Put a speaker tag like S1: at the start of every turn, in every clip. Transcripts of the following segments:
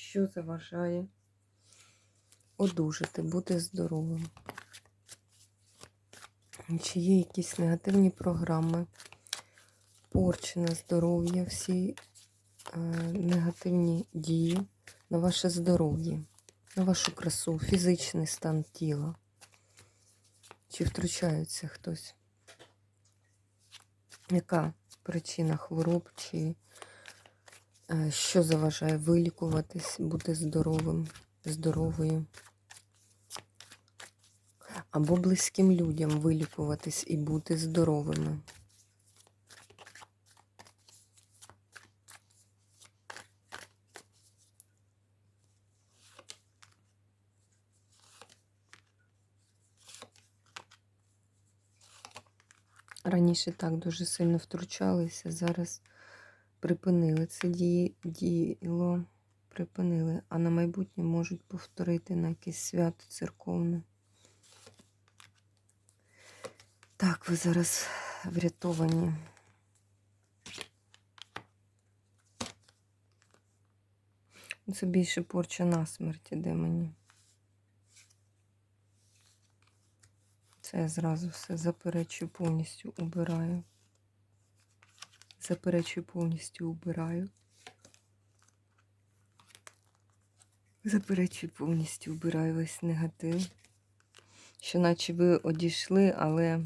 S1: що заважає одужати, бути здоровим. Чи є якісь негативні програми, порчі на здоров'я, всі е, негативні дії на ваше здоров'я, на вашу красу, фізичний стан тіла? Чи втручається хтось? Яка причина хвороб, чи що заважає вилікуватись, бути здоровим, здоровою? Або близьким людям вилікуватись і бути здоровими. Раніше так дуже сильно втручалися, зараз припинили це діло, припинили, а на майбутнє можуть повторити на якесь свято церковне. Так, ви зараз врятовані. Це більше порча на смерть іде мені. Це я зразу все заперечую, повністю убираю. Заперечую, повністю убираю. Заперечую, повністю убираю весь негатив. Що наче ви одійшли, але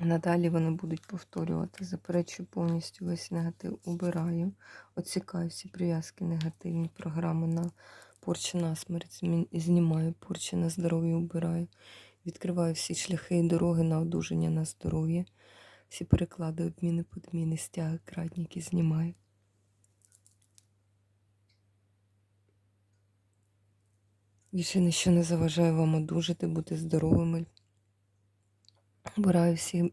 S1: надалі вони будуть повторювати. Заперечую повністю весь негатив убираю. Оцікаю всі прив'язки, негативні програми на порчу на смерть. Знімаю, порчу на здоров'я убираю. Відкриваю всі шляхи і дороги на одужання на здоров'я. Всі переклади, обміни, подміни, стяги, крадніки знімаю. Більше ніщо не заважає вам одужати, бути здоровими. Обираю всі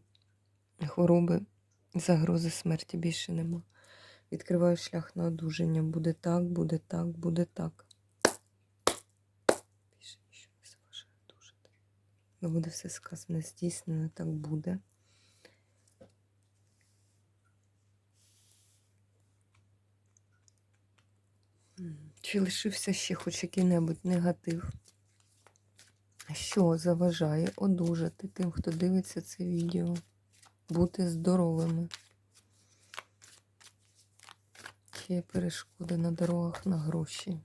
S1: хвороби, загрози смерті більше нема. Відкриваю шлях на одужання. Буде так, буде так, буде так. Більше ніщо не заважає одужати. Буде все сказане, здійснено, так буде. Чи лишився ще хоч який-небудь негатив? Що заважає одужати тим, хто дивиться це відео, бути здоровими? Чи є перешкоди на дорогах на гроші?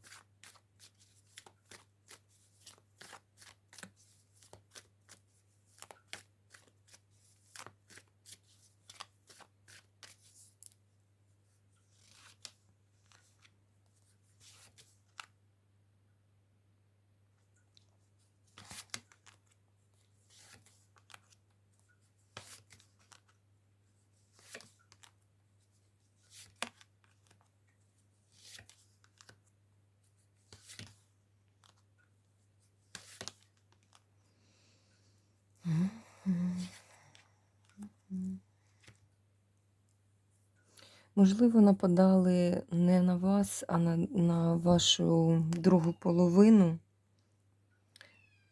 S1: Можливо, нападали не на вас, а на, на вашу другу половину.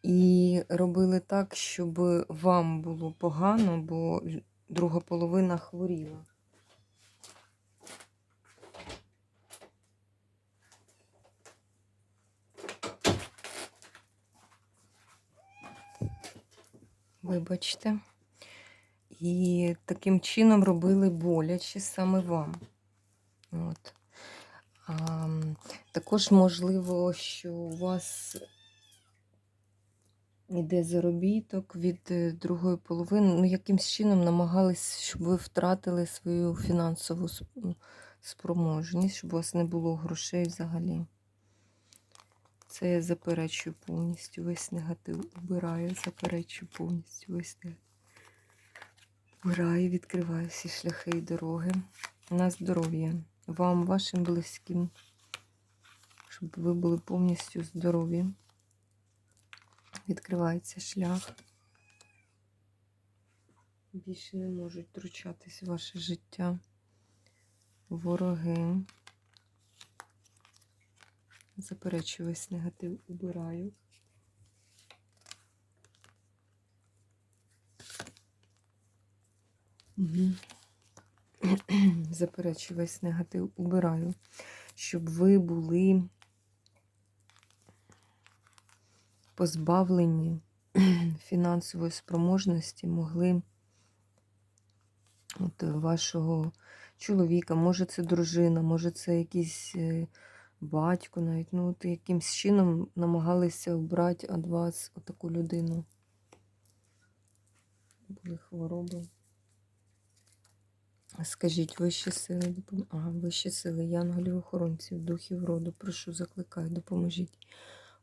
S1: І робили так, щоб вам було погано, бо друга половина хворіла. Вибачте. І таким чином робили боляче саме вам. От. А, також можливо, що у вас іде заробіток від е, другої половини. Ну, якимсь чином намагались, щоб ви втратили свою фінансову спроможність, щоб у вас не було грошей взагалі. Це я заперечую повністю весь негатив. Убираю, заперечую повністю весь негатив. Убираю, відкриваю всі шляхи і дороги. На здоров'я. Вам, вашим близьким. щоб ви були повністю здорові. Відкривається шлях. Більше не можуть втручатись в ваше життя. Вороги. Заперечую весь негатив, убираю. Угу. Заперечую весь негатив, убираю, щоб ви були позбавлені фінансової спроможності, могли от вашого чоловіка, може це дружина, може це якийсь е, батько навіть, ну от якимсь чином намагалися обрати від вас таку людину. Були хвороби. Скажіть, вищі сили, ага, вищі сили, янголів охоронців, духів роду, прошу, закликаю, допоможіть.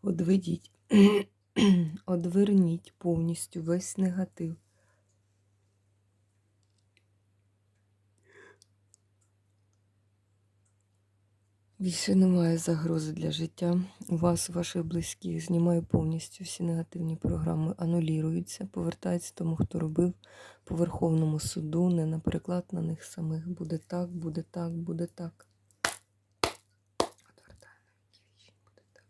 S1: Одведіть, одверніть повністю весь негатив. Більше немає загрози для життя. У вас, ваших близьких, знімаю повністю всі негативні програми, анулюються, повертається тому, хто робив по Верховному суду, не на переклад на них самих. Буде так, буде так, буде так. Отвертаю на віки вічні, буде так.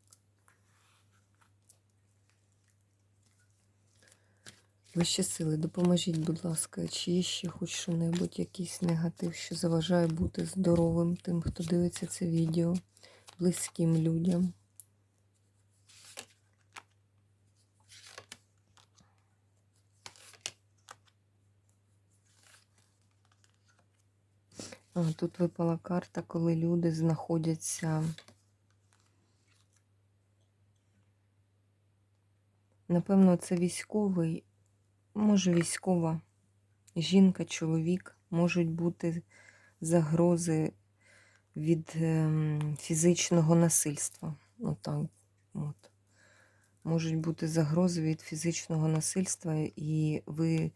S1: Вищі сили, допоможіть, будь ласка, чи є ще хоч що-небудь, якийсь негатив, що заважає бути здоровим тим, хто дивиться це відео, близьким людям. Тут випала карта, коли люди знаходяться. Напевно, це військовий, може військова жінка, чоловік, можуть бути загрози від ем, фізичного насильства. Отак. От. Можуть бути загрози від фізичного насильства, і ви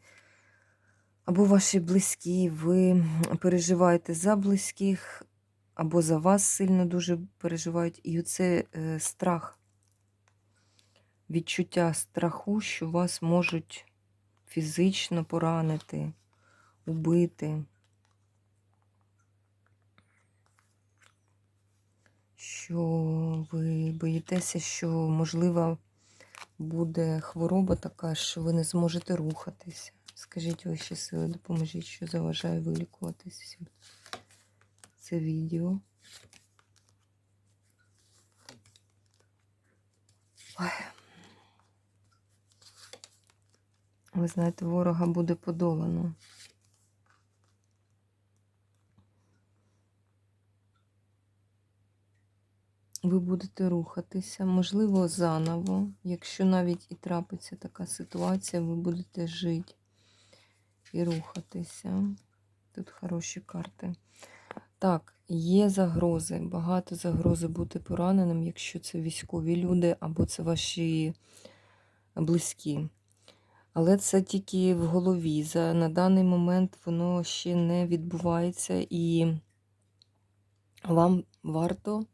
S1: або ваші близькі, ви переживаєте за близьких, або за вас сильно дуже переживають. І оце е, страх, відчуття страху, що вас можуть фізично поранити, убити. Що ви боїтеся, що, можливо, буде хвороба така, що ви не зможете рухатися. Скажіть вищі сили, допоможіть, що заважає вилікуватися. Це відео. Ой. Ви знаєте, ворога буде подолано. Ви будете рухатися, можливо, заново. Якщо навіть і трапиться така ситуація, ви будете жити і рухатися. Тут хороші карти. Так, є загрози, багато загрози бути пораненим, якщо це військові люди або це ваші близькі. Але це тільки в голові. За, На даний момент воно ще не відбувається, і вам варто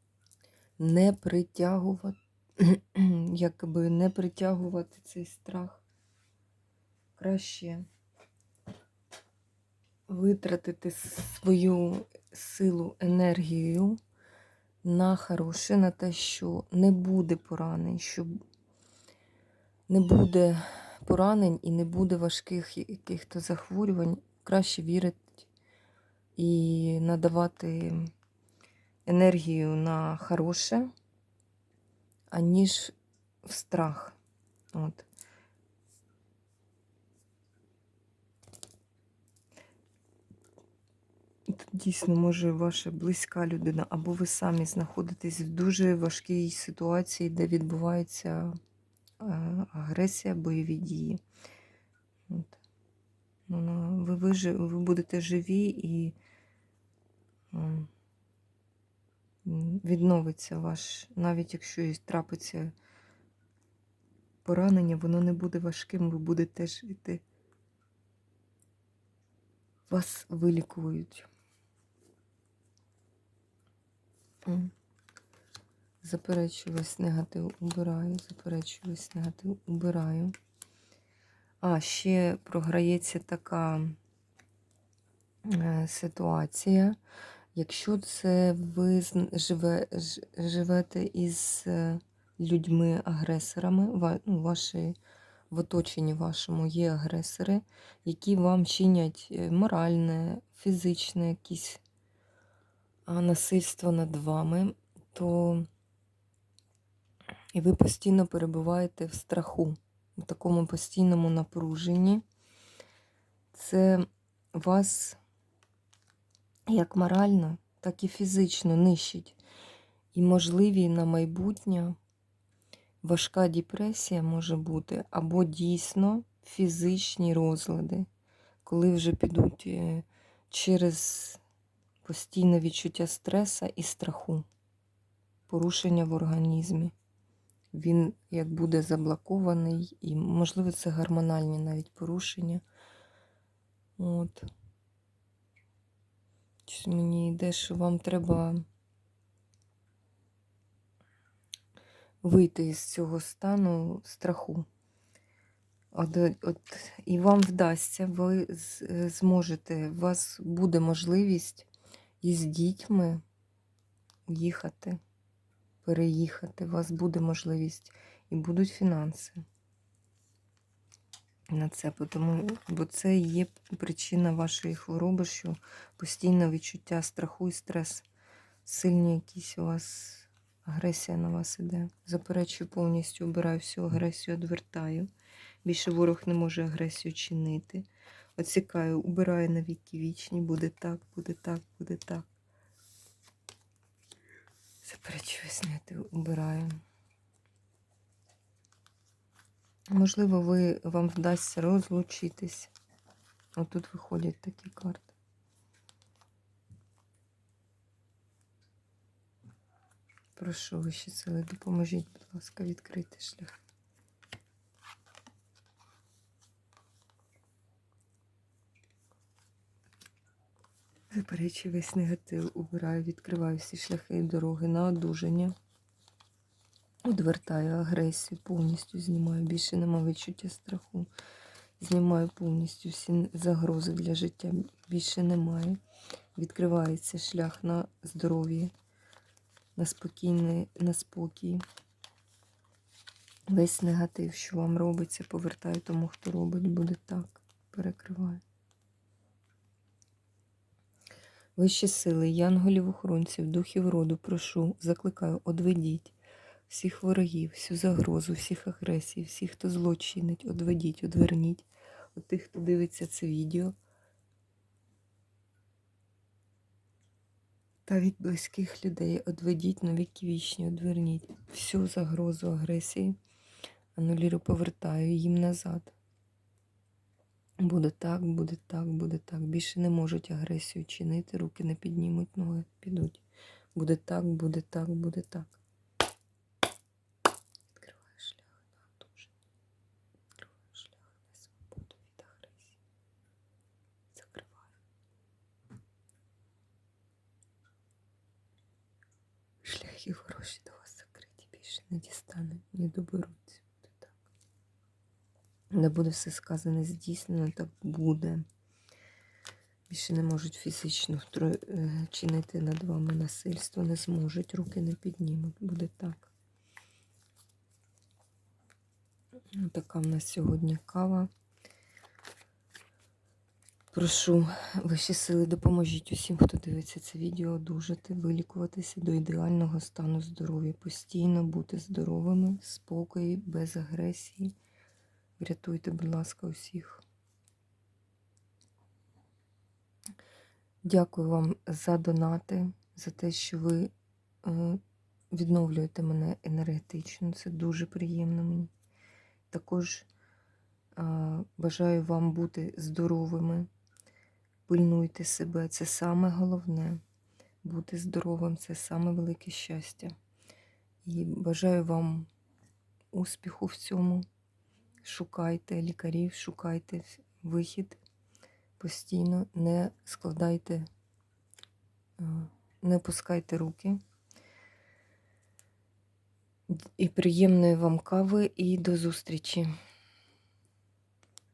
S1: не притягувати, якби не притягувати цей страх. Краще витратити свою силу, енергію на хороше, на те, що не буде поранень, що не буде поранень і не буде важких яких-то захворювань. Краще вірити і надавати енергію на хороше, аніж в страх. От. Тут дійсно може ваша близька людина, або ви самі знаходитесь в дуже важкій ситуації, де відбувається агресія, бойові дії. От. Ну, ви, вижи, ви будете живі і відновиться ваш, навіть якщо і трапиться поранення, воно не буде важким, ви будете жити. Вас вилікують. Заперечую весь негатив, убираю, заперечую весь негатив, убираю. А, ще програється така е, ситуація. Якщо це ви живе, живете із е, людьми-агресорами, ну, ваші, в оточенні вашому є агресори, які вам чинять е, моральне, фізичне якісь насильство над вами, то і ви постійно перебуваєте в страху, в такому постійному напруженні. Це вас як морально, так і фізично нищить. І можливі на майбутнє важка депресія може бути, або дійсно фізичні розлади, коли вже підуть е, через постійне відчуття стреса і страху, порушення в організмі. Він як буде заблокований, і, можливо, це гормональні навіть порушення. От. Щось Мені йде, що вам треба вийти з цього стану страху. От, от, і вам вдасться, ви зможете, у вас буде можливість із дітьми їхати, переїхати, у вас буде можливість і будуть фінанси на це, тому, бо це є причина вашої хвороби, що постійне відчуття страху і стрес, сильні якісь у вас агресія на вас іде. Заперечую повністю, обираю всю агресію, відвертаю. Більше ворог не може агресію чинити. Оцікаю, убираю на віки вічні, буде так, буде так, буде так. Заперечую зняти, убираю. Можливо, ви, вам вдасться розлучитись. Отут виходять такі карти. Прошу вищі сили, допоможіть, будь ласка, відкрити шлях. Заперечую весь негатив, убираю, відкриваю всі шляхи і дороги на одужання. Одвертаю агресію, повністю знімаю. Більше нема відчуття страху. Знімаю повністю всі загрози для життя. Більше немає. Відкривається шлях на здоров'я, на спокійне, на спокій. Весь негатив, що вам робиться, повертаю тому, хто робить, буде так. Перекриваю. Вищі сили, янголів охоронців, духів роду, прошу, закликаю, одведіть всіх ворогів, всю загрозу, всіх агресій, всіх, хто злочинить, одведіть, одверніть. От тих, хто дивиться це відео. Та від близьких людей одведіть на віки вічні, одверніть всю загрозу агресії. Ануліру повертаю їм назад. Буде так, буде так, буде так. Більше не можуть агресію чинити, руки не піднімуть, ноги підуть. Буде так, буде так, буде так. Відкриваю шлях на одужання. Відкриваю шлях на свободу від агресії. Закриваю. Шляхи хороші до вас закриті, більше не дістануть, не доберуться. Не буде все сказане здійснено, так буде. Більше не можуть фізично е, чинити над вами насильство, не зможуть, руки не піднімуть. Буде так. Ну, Така в нас сьогодні кава. Прошу вищі сили, допоможіть усім, хто дивиться це відео, одужати, вилікуватися до ідеального стану здоров'я, постійно бути здоровими, спокої, без агресії. Врятуйте, будь ласка, усіх. Дякую вам за донати, за те, що ви е, відновлюєте мене енергетично. Це дуже приємно мені. Також е, бажаю вам бути здоровими. Пильнуйте себе, це саме головне. Бути здоровим це саме велике щастя. І бажаю вам успіху в цьому. Шукайте лікарів, шукайте вихід постійно, не складайте, е, не пускайте руки. І приємної вам кави, і до зустрічі!